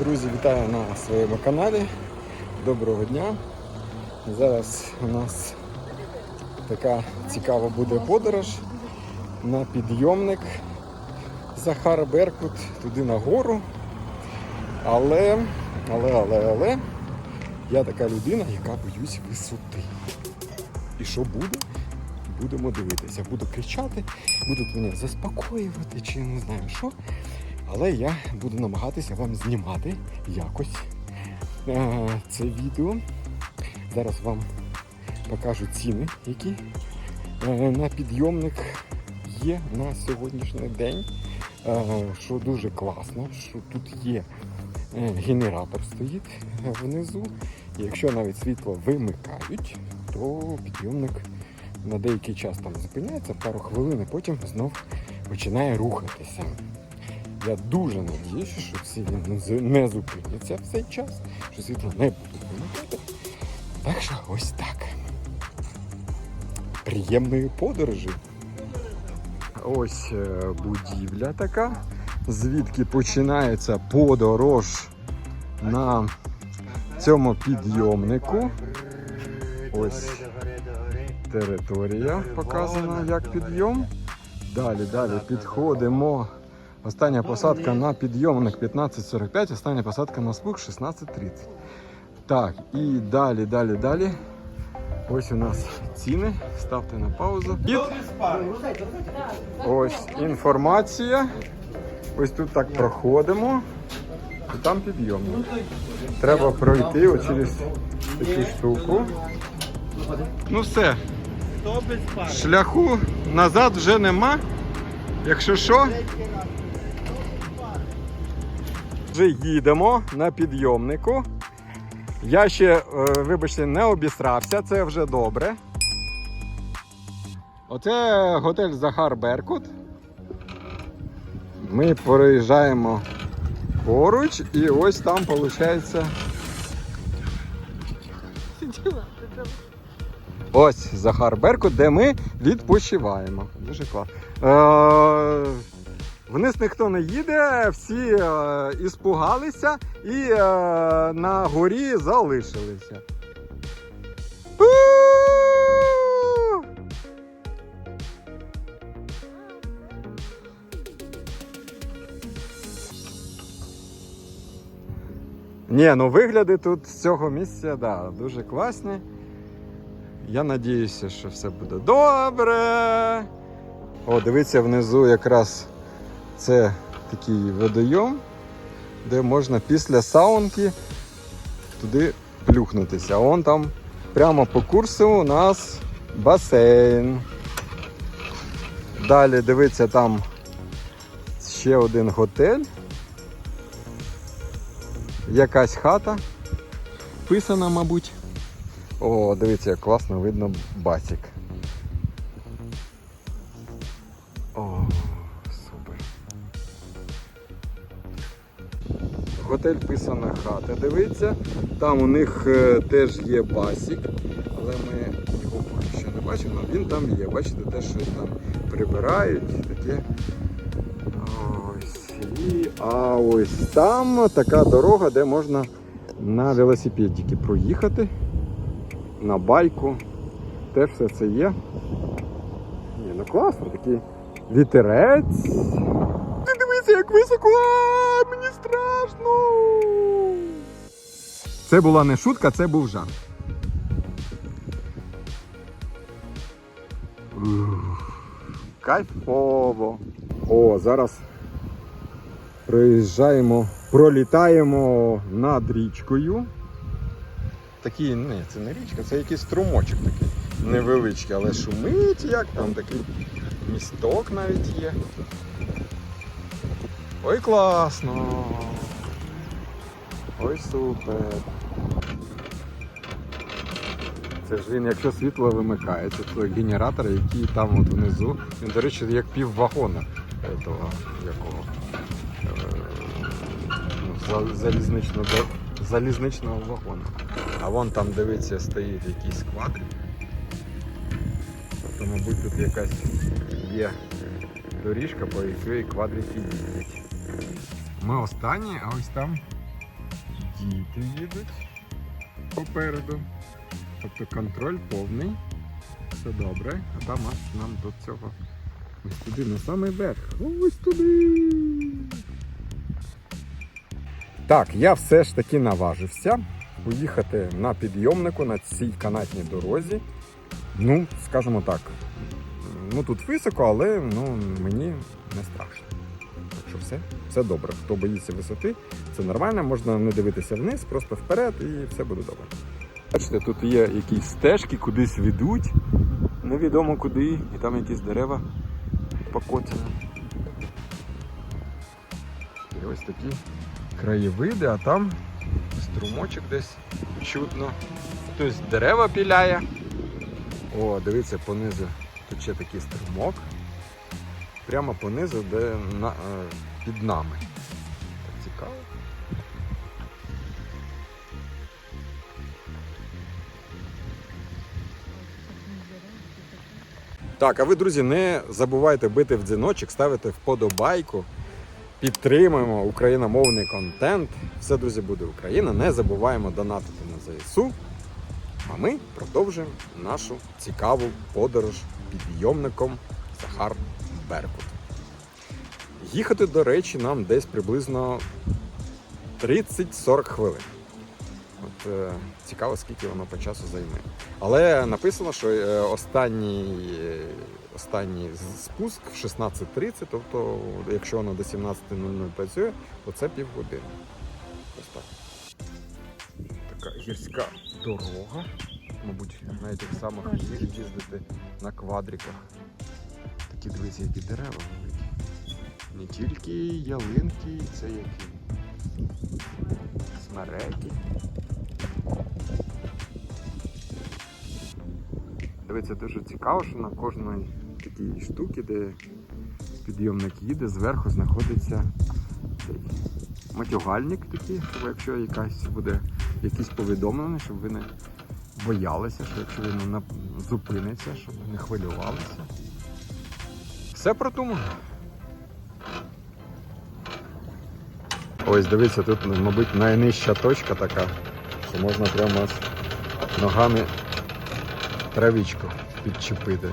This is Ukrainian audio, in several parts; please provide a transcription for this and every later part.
Друзі, вітаю на своєму каналі. Доброго дня. Зараз у нас така цікава буде подорож на підйомник Захар Беркут туди на гору. Але, але, але, але я така людина, яка боюсь висоти. І що буде? Будемо дивитися. Буду кричати, будуть мене заспокоювати чи не знаю що. Але я буду намагатися вам знімати якось е, це відео. Зараз вам покажу ціни, які е, на підйомник є на сьогоднішній день. Е, Що дуже класно, що тут є генератор стоїть внизу. Якщо навіть світло вимикають, то підйомник на деякий час там зупиняється, пару хвилин, і потім знов починає рухатися. Я дуже надіюся, що він не з- не зупиниться в цей час, що світло не буде вимикати. Так що ось так. Приємної подорожі. Ось е, будівля така, звідки починається подорож на цьому підйомнику. Ось територія показана як підйом. Далі, далі підходимо. Остання посадка на підйомник 15.45, остання посадка на спух 16.30. Так, і далі, далі, далі. Ось у нас ціни. Ставте на паузу. Під. Ось інформація. Ось тут так проходимо. І там підйомник. Треба пройти через цю штуку. Ну все. Шляху назад вже нема. Якщо що, вже їдемо на підйомнику. Я ще, е, вибачте, не обісрався, це вже добре. Оце готель Захар Беркут. Ми проїжджаємо поруч і ось там виходить. Ось Захар Беркут, де ми відпочиваємо. Дуже класно. Вниз ніхто не їде, всі е, іспугалися і е, на горі залишилися. У! Ні, ну вигляди тут з цього місця да, дуже класні. Я надіюся, що все буде добре. О, дивіться, внизу якраз це такий водойом, де можна після саунки туди плюхнутися. А вон там прямо по курсу у нас басейн. Далі дивіться, там ще один готель. Якась хата. Писана, мабуть. О, дивіться, як класно видно басік. Готель писана хата. Дивіться, там у них е, теж є басік, але ми його поки що не бачимо. Він там є. Бачите, теж щось там прибирають, таке. Ось. І, а ось там така дорога, де можна на велосипедики проїхати на байку. Теж все це є. Ні, ну класно, такий вітерець. Дивися, як високо! А, мені страшно. Це була не шутка, це був жарт. Кайфово. О, зараз проїжджаємо, пролітаємо над річкою. Такий, ні, це не річка, це якийсь струмочок такий невеличкий, але шумить як там такий місток навіть є. Ой, класно! Ой, супер! Це ж він, якщо світло вимикається, то генератор, який там от внизу, він, до речі, як пів вагона того, якого е, ну, залізничного, залізничного вагону. А вон там, дивиться, стоїть якийсь квад. Тобто, мабуть, тут якась є доріжка, по якій квадрики їздять. Ми останні, а ось там діти їдуть попереду. Тобто контроль повний. Все добре. А там аж нам до цього. Ось туди, на самий верх. Ось туди. Так, я все ж таки наважився поїхати на підйомнику на цій канатній дорозі. Ну, скажімо так, ну тут високо, але ну, мені не страшно. Так все, добре. Хто боїться висоти, це нормально, можна не дивитися вниз, просто вперед і все буде добре. Бачите, тут є якісь стежки, кудись ведуть, невідомо куди, і там якісь дерева покоцані. І ось такі краєвиди, а там струмочок десь чутно. Хтось дерева піляє. О, дивіться, понизу. Ще такий струмок. Прямо понизу, де на, е, під нами. Так цікаво. Так, а ви, друзі, не забувайте бити в дзвіночок, ставити вподобайку. Підтримуємо україномовний контент. Все, друзі, буде Україна. Не забуваємо донатити на ЗСУ. А ми продовжуємо нашу цікаву подорож підйомником Захар Беркут. Їхати, до речі, нам десь приблизно 30-40 хвилин. От, е, цікаво, скільки воно по часу займе. Але написано, що е, останній, е, останній спуск в 16.30, тобто, якщо воно до 17.00 працює, то це півгодини. Ось так. Така гірська дорога. Мабуть, на тих самих їздити на квадриках. Такі дивіться, які дерева великі. Не тільки ялинки, це які смереки. Дивіться, дуже цікаво, що на кожної такій штуці, де підйомник їде, зверху знаходиться цей матюгальник такий, щоб якщо якась буде якісь повідомлення, щоб ви не боялися, що якщо він зупиниться, щоб не хвилювалися. Все продумано. Ось дивіться, тут, мабуть, найнижча точка така, що можна прямо аж ногами травичку підчепити.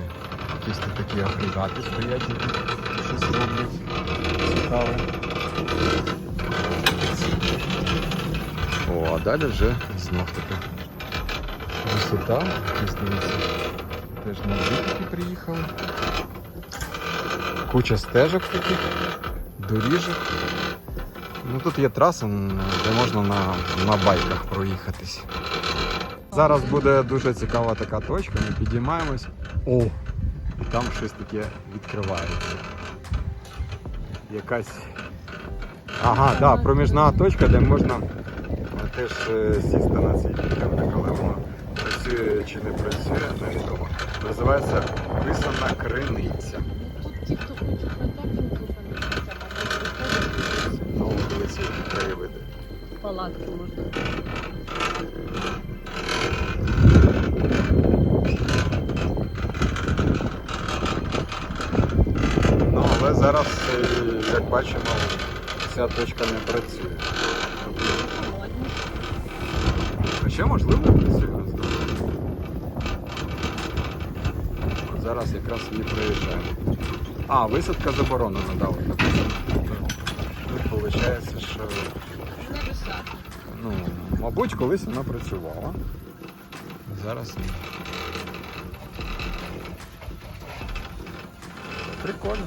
Якісь тут такі агрегати стоять, щось роблять. Цікаве. О, а далі вже знов таки висота. Якісь дивіться. Теж на такі приїхали. Куча стежок таких, доріжок. Ну тут є траса, де можна на, на байках проїхатись. Зараз буде дуже цікава така точка, ми підіймаємось. О! І там щось таке відкривається. Якась. Ага, да, проміжна точка, де можна теж е, сісти на цей підйомник, але воно працює чи не працює, невідомо. Називається писана криниця. Тут ті, хто хочуть на картинку подивитися, Які краєвиди. палатки можна. Ну, але зараз, е, як бачимо, ця точка не працює. Хоча можливо працює. От Зараз якраз її проїжджаємо. А, висадка заборонена, да, от. Тут виходить, що ну, мабуть, колись вона працювала. Зараз ні. Прикольно.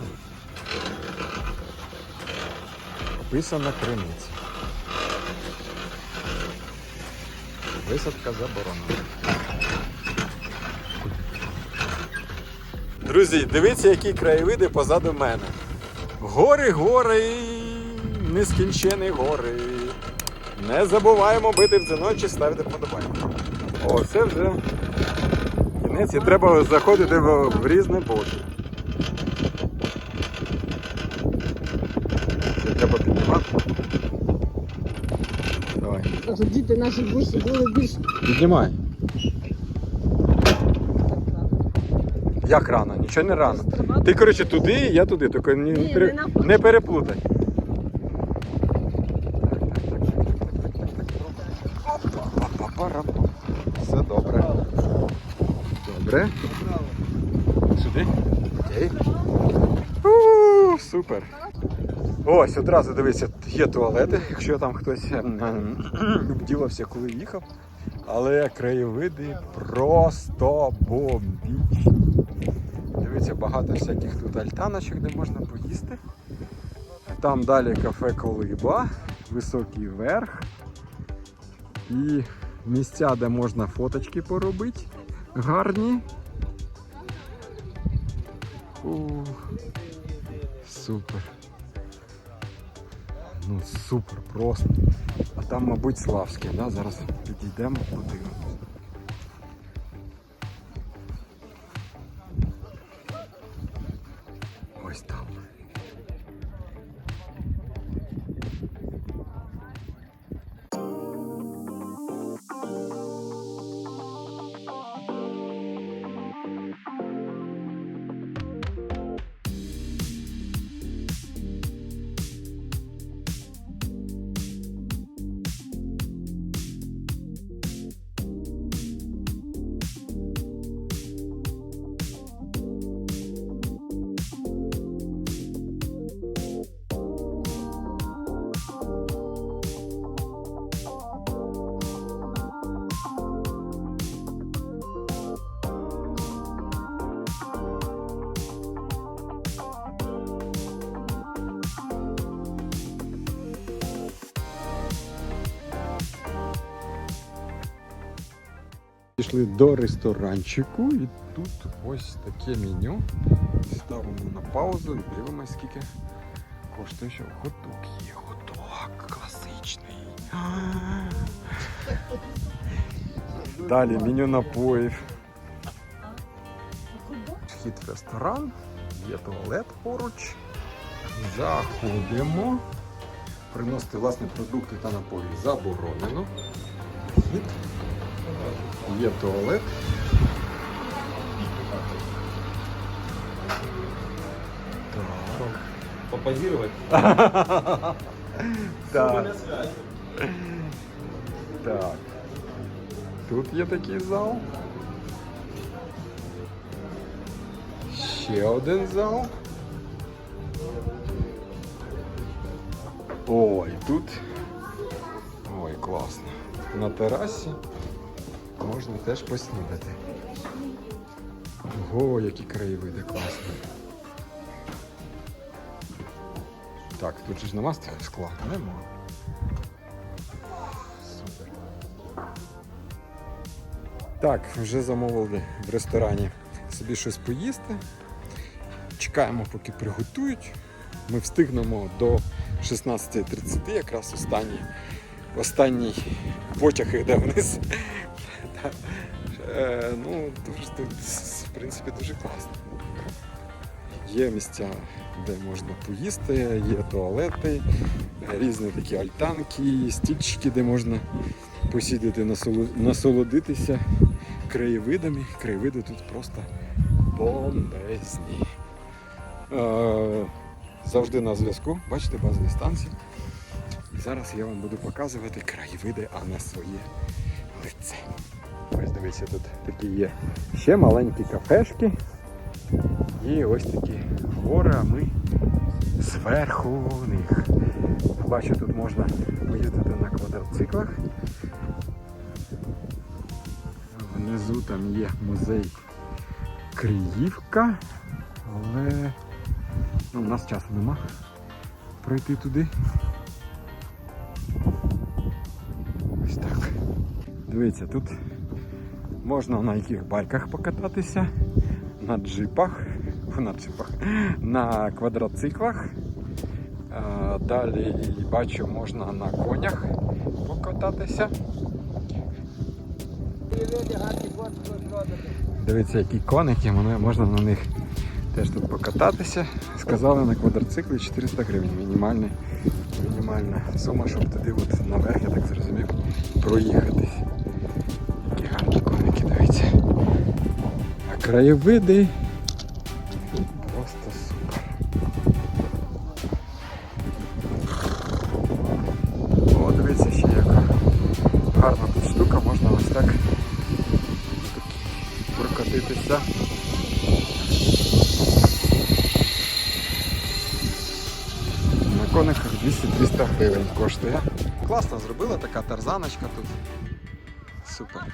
Описана криниця. Висадка заборонена. Друзі, дивіться, які краєвиди позаду мене. Гори, гори, нескінчені гори. Не забуваємо бити в дзвіночі, ставити вподобайку. О, це вже кінець і треба заходити в, в боки. Це треба піднімати. Давай. Тобто діти наші більше були більш Піднімай. Як рано? Нічого не рано. Ти, коротше, туди, я туди, тільки не, пере- не не переплутай. апарату. Все добре. Добре. Сюди? Окей. У, супер. Ось, одразу дивіться, є туалети, якщо там хтось ем, ем, коли їхав. Але краєвиди просто бомбічні. Дивіться, багато всяких тут альтаночок, де можна поїсти. Там далі кафе Колиба, високий верх. І місця, де можна фоточки поробити. Гарні. Ух, супер. Ну супер просто. А там, мабуть, Славське, да? зараз підійдемо, подивимось. Пішли до ресторанчику і тут ось таке меню. Ставимо на паузу і дивимось, скільки коштує, що готок є. Готок класичний. Далі меню напоїв. Вхід в ресторан, є туалет поруч. Заходимо. Приносити власні продукти та напої заборонено. Вхід. Є туалет. Попозировать? Так. Так. Тут є такий зал. Ще один зал. Ой, тут. Ой, класно. На терасі можна теж поснідати. Ого, які краєвиди класні. Так, тут же ж нема скла? Нема. Супер. Так, вже замовили в ресторані собі щось поїсти. Чекаємо, поки приготують. Ми встигнемо до 16.30, якраз останній, останній потяг йде вниз. Е, Ну, дуже, в принципі, дуже класно. Є місця, де можна поїсти, є туалети, різні такі альтанки, стільчики, де можна посідати, насолодитися краєвидами. Краєвиди тут просто бомбезні. Е, завжди на зв'язку, бачите, базові станції. І зараз я вам буду показувати краєвиди, а не своє дивіться, тут такі є ще маленькі кафешки. І ось такі гори, а ми зверху них. Бачу, тут можна поїздити на квадроциклах. Внизу там є музей Криївка, але ну, у нас часу нема пройти туди. Ось так. Дивіться, тут можна на яких байках покататися, на джипах, на джипах, на квадроциклах. Е, Далі бачу, можна на конях покататися. Дивіться, які коники, можна на них теж тут покататися. Сказали на квадроциклі 400 гривень. Мінімальна, сума, щоб туди от наверх, я так зрозумів, проїхатись. Краєвиди просто супер. О, дивіться ще яка гарна тут штука, можна ось так прокатитися. На кониках 200-300 гривень коштує. Класно зробила така тарзаночка тут. Супер.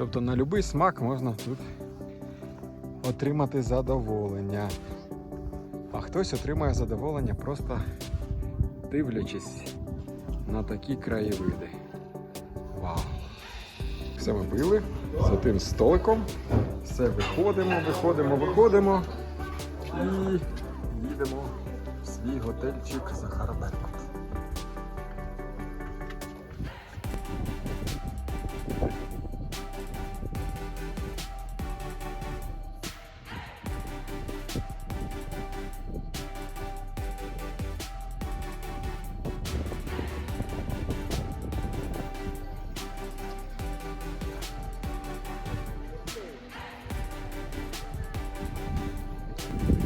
Тобто на будь-який смак можна тут отримати задоволення. А хтось отримує задоволення просто дивлячись на такі краєвиди. Вау! Все ми пили за тим столиком. Все виходимо, виходимо, виходимо і їдемо в свій готельчик Захар Беркут.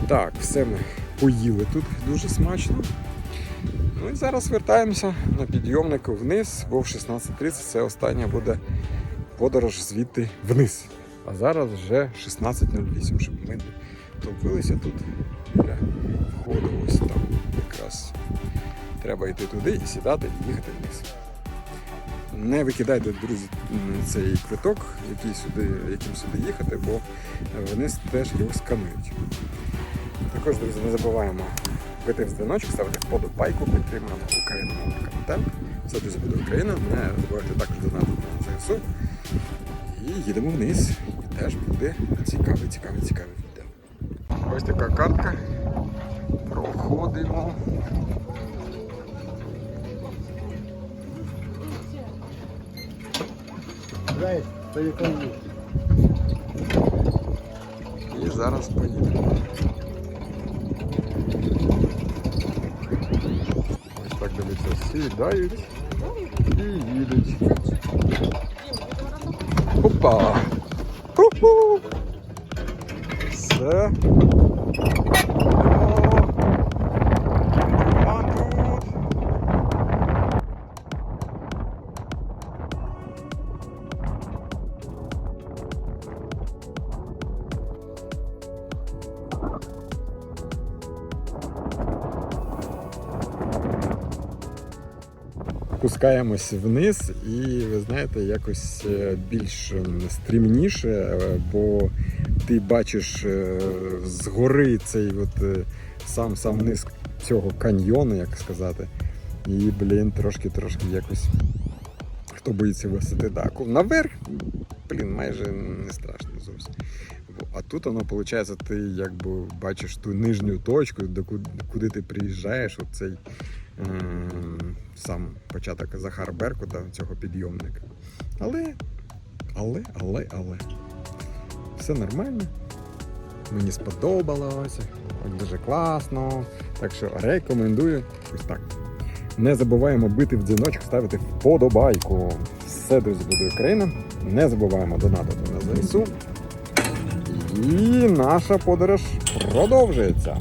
Так, все ми поїли тут дуже смачно. Ну і зараз вертаємося на підйомнику вниз, бо в 16.30 це остання буде подорож звідти вниз. А зараз вже 16.08, щоб ми топилися тут біля входу. Ось там якраз треба йти туди і сідати і їхати вниз. Не викидайте, друзі, цей квиток, який сюди, яким сюди їхати, бо вони теж його сканують. Також, друзі, не забуваємо бити в дзвіночок, ставити вподобайку, підтримуємо україномовний контент. Все дуже буде Україна. Не забувайте також донатити на ЗСУ. І їдемо вниз. І теж буде цікавий, цікавий, цікавий відео. Ось така картка. Проходимо. І зараз поїдемо. Ось так дивіться, сідають і їдуть. Опа! Все. Спускаємось вниз, і ви знаєте, якось е, більш стрімніше, е, бо ти бачиш е, згори цей от е, сам сам низ цього каньйону, як сказати. І, блін, трошки-трошки якось. Хто боїться висоти, да. Ку- Наверх, блін, майже не страшно зовсім. А тут воно, виходить, ти якби бачиш ту нижню точку, до куди, ти приїжджаєш, оцей сам початок Захар Беркута, цього підйомника. Але, але, але, але. Все нормально. Мені сподобалося. Дуже класно. Так що рекомендую. Ось так. Не забуваємо бити в дзвіночок, ставити вподобайку. Все, друзі, буде Україна. Не забуваємо донатити на ЗСУ. І наша подорож продовжується.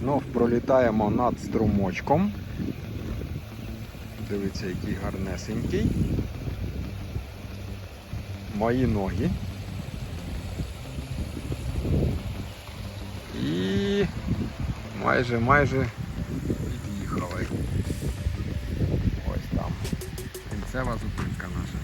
Знов пролітаємо над струмочком. Дивіться, який гарнесенький. Мої ноги. І майже майже під'їхали. Ось там. Кінцева зупинка наша.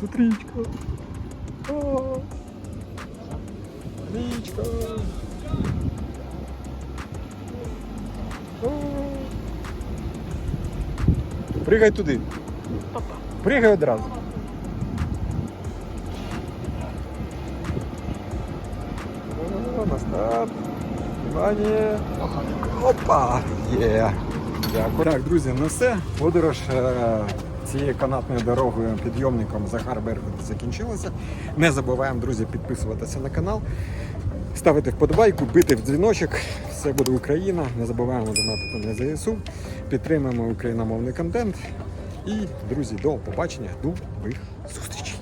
Тут річка. Річка. Пригай туди. Пригай одразу. О, на старт. Внимание. Опа! Є. Дякую. Так, друзі, ну все. Подорож е, цією канатною дорогою підйомником Захар Беркут закінчилося. Не забуваємо, друзі, підписуватися на канал, ставити вподобайку, бити в дзвіночок. Все буде Україна. Не забуваємо донатити на ЗСУ. Підтримуємо україномовний контент. І, друзі, до побачення, до нових зустрічей.